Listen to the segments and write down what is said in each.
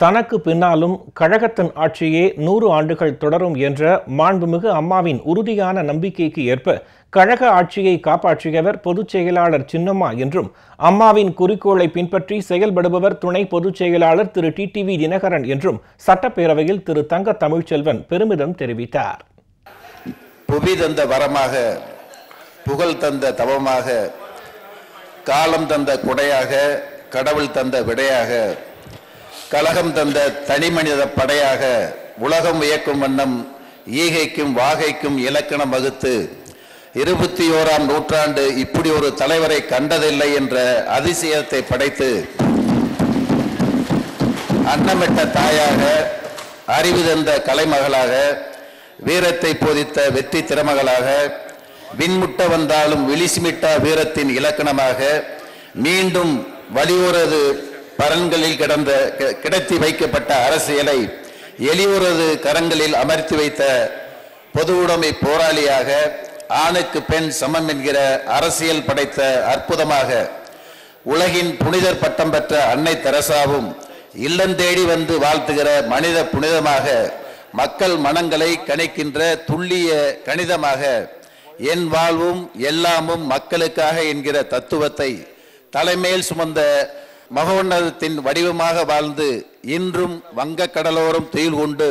தனக்கு பின்னாலும் கழகத்தின் ஆட்சியே நூறு ஆண்டுகள் தொடரும் என்ற மாண்புமிகு அம்மாவின் உறுதியான நம்பிக்கைக்கு ஏற்ப கழக ஆட்சியை காப்பாற்றியவர் பொதுச் செயலாளர் சின்னம்மா என்றும் அம்மாவின் குறிக்கோளை பின்பற்றி செயல்படுபவர் துணை பொதுச் செயலாளர் திரு டிடிவி தினகரன் என்றும் சட்டப்பேரவையில் திரு தங்க தமிழ்ச்செல்வன் பெருமிதம் தெரிவித்தார். புவி தந்த வரமாக புகழ் தந்த தவமாக காலம் தந்த குடையாக கடவுள் தந்த விடையாக கலகம் தந்த தனிமனித படையாக உலகம் வியக்கும் வண்ணம் ஈகைக்கும் வாகைக்கும் இலக்கணம் வகுத்து இருபத்தி ஓராம் நூற்றாண்டு இப்படி ஒரு தலைவரை கண்டதில்லை என்ற அதிசயத்தை படைத்து அன்னமிட்ட தாயாக அறிவு தந்த கலைமகளாக வீரத்தை போதித்த வெற்றி திறமகளாக விண்முட்ட வந்தாலும் விழிசுமிட்டா வீரத்தின் இலக்கணமாக மீண்டும் வலியுறது பரன்களில் கிடந்த கிடத்தி வைக்கப்பட்ட அரசியலை எளியோரது கரங்களில் அமர்த்தி வைத்த பொது உடைமை போராளியாக ஆணுக்கு பெண் சமம் என்கிற அரசியல் படைத்த அற்புதமாக உலகின் புனிதர் பட்டம் பெற்ற அன்னை தெரசாவும் இல்லந்தேடி வந்து வாழ்த்துகிற மனித புனிதமாக மக்கள் மனங்களை கணிக்கின்ற துல்லிய கணிதமாக என் வாழ்வும் எல்லாமும் மக்களுக்காக என்கிற தத்துவத்தை தலைமையில் சுமந்த மகோன்னதத்தின் வடிவமாக வாழ்ந்து இன்றும் வங்கக் கடலோரம் துயில் கொண்டு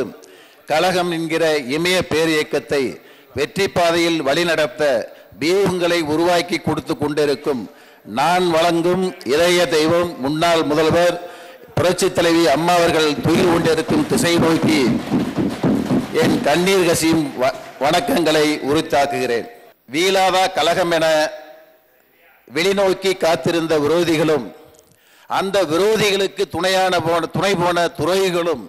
கழகம் என்கிற இமய பேரியக்கத்தை வெற்றி பாதையில் வழிநடத்த வியூகங்களை உருவாக்கி கொடுத்து கொண்டிருக்கும் நான் வழங்கும் இதய தெய்வம் முன்னாள் முதல்வர் புரட்சி தலைவி அம்மா அவர்கள் துயில் கொண்டிருக்கும் திசை நோக்கி என் கண்ணீர் கசியும் வ- வணக்கங்களை உரித்தாக்குகிறேன். வீலாதா கழகம் என வெளிநோக்கி காத்திருந்த விரோதிகளும் அந்த விரோதிகளுக்கு துணையான போன துணை போன துறைகளும்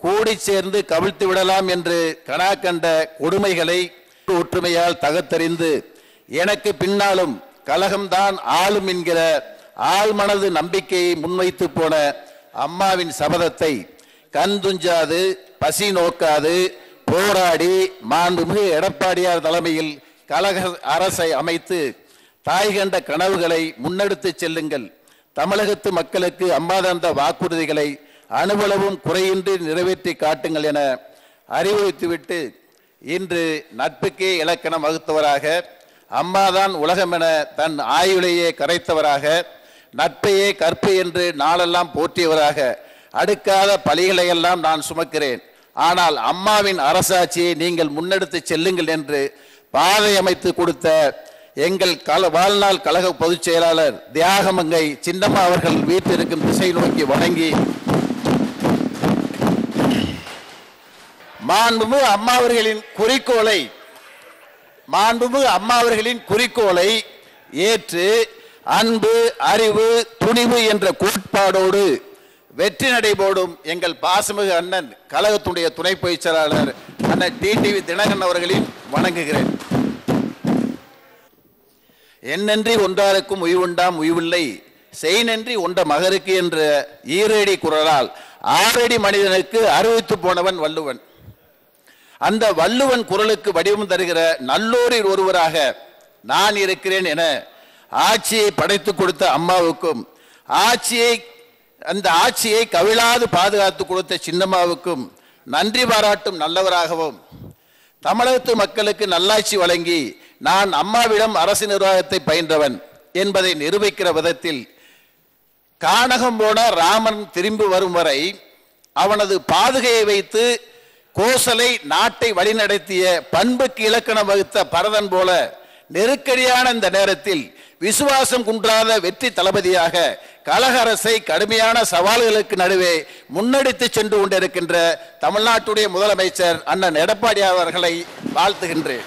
கூடி சேர்ந்து கவிழ்த்து விடலாம் என்று கனா கண்ட கொடுமைகளை ஒற்றுமையால் தகத்தறிந்து எனக்கு பின்னாலும் கலகம்தான் ஆளும் என்கிற ஆழ்மனது நம்பிக்கையை முன்வைத்து போன அம்மாவின் சபதத்தை கண் துஞ்சாது பசி நோக்காது போராடி மாண்புமிகு எடப்பாடியார் தலைமையில் கழக அரசை அமைத்து தாய் கண்ட கனவுகளை முன்னெடுத்து செல்லுங்கள். தமிழகத்து மக்களுக்கு அம்மா தந்த வாக்குறுதிகளை அணுவளவும் குறையின்றி நிறைவேற்றி காட்டுங்கள் என அறிவுறுத்திவிட்டு இன்று நட்புக்கே இலக்கணம் வகுத்தவராக அம்மாதான் உலகம் என தன் ஆயுளையே கரைத்தவராக நட்பையே கற்பு என்று நாளெல்லாம் போற்றியவராக அடுக்காத பலிகளையெல்லாம் நான் சுமக்கிறேன். ஆனால் அம்மாவின் அரசாட்சியை நீங்கள் முன்னெடுத்து செல்லுங்கள் என்று பாதை அமைத்து கொடுத்த எங்கள் கல வாழ்நாள் கழக பொதுச் செயலாளர் தியாகமங்கை சின்னம்மா அவர்கள் வீட்டிருக்கும் திசை நோக்கி வணங்கி மாண்புமிகு அம்மா அவர்களின் குறிக்கோளை மாண்புமிகு அம்மா அவர்களின் குறிக்கோளை ஏற்று அன்பு அறிவு துணிவு என்ற கோட்பாடோடு வெற்றி நடைபோடும் எங்கள் பாசமிகு அண்ணன் கழகத்துடைய துணை பொதுச் செயலாளர் அண்ணன் டிடிவி தினகரன் அவர்களின் வணங்குகிறேன். என்னன்றி ஒன்றாருக்கும் உய்வுண்டாம் உய்வில்லை. செய்நன்றி ஒன்ற மகருக்கு என்ற ஈரடி குரலால் ஆறடி மனிதனுக்கு அறிவித்து போனவன் வள்ளுவன். அந்த வள்ளுவன் குரலுக்கு வடிவம் தருகிற நல்லோரில் ஒருவராக நான் இருக்கிறேன் என ஆட்சியை படைத்து கொடுத்த அம்மாவுக்கும் ஆட்சியை அந்த ஆட்சியை கவிழாது பாதுகாத்து கொடுத்த சின்னம்மாவுக்கும் நன்றி பாராட்டும் நல்லவராகவும் தமிழகத்து மக்களுக்கு நல்லாட்சி வழங்கி நான் அம்மாவிடம் அரசு நிர்வாகத்தை பயின்றவன் என்பதை நிரூபிக்கிற விதத்தில் கானகம் போன ராமன் திரும்பி வரும் வரை அவனது பாதுகையை வைத்து கோசலை நாட்டை வழிநடத்திய பண்புக்கு இலக்கணம் வகுத்த பரதன் போல நெருக்கடியான இந்த நேரத்தில் விசுவாசம் குன்றாத வெற்றி தளபதியாக கழக அரசை கடுமையான சவால்களுக்கு நடுவே முன்னெடுத்து சென்று கொண்டிருக்கின்ற தமிழ்நாட்டுடைய முதலமைச்சர் அண்ணன் எடப்பாடி அவர்களை வாழ்த்துகின்றேன்.